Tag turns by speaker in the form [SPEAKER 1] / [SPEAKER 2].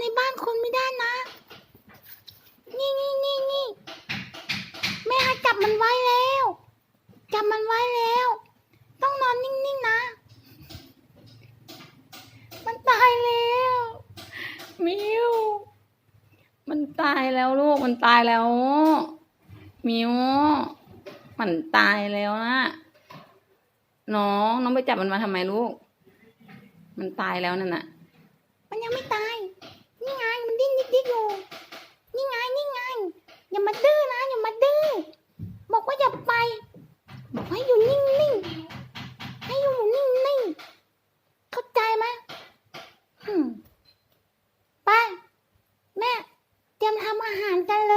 [SPEAKER 1] ในบ้านคุณไม่ได้นะ นี่นี่นี่นี่แม่จับมันไว้แล้ว จับมันไว้แล้ว ต้องนอนนิ่งๆนะ มันตายแล้ว
[SPEAKER 2] มิวมันตายแล้วลูกมันตายแล้วมิวมันตายแล้วนะน้องน้องไปจับมันมาทำไมลูก มันตายแล้วนั่นน่ะ
[SPEAKER 1] มันยังไม่ตาย มไป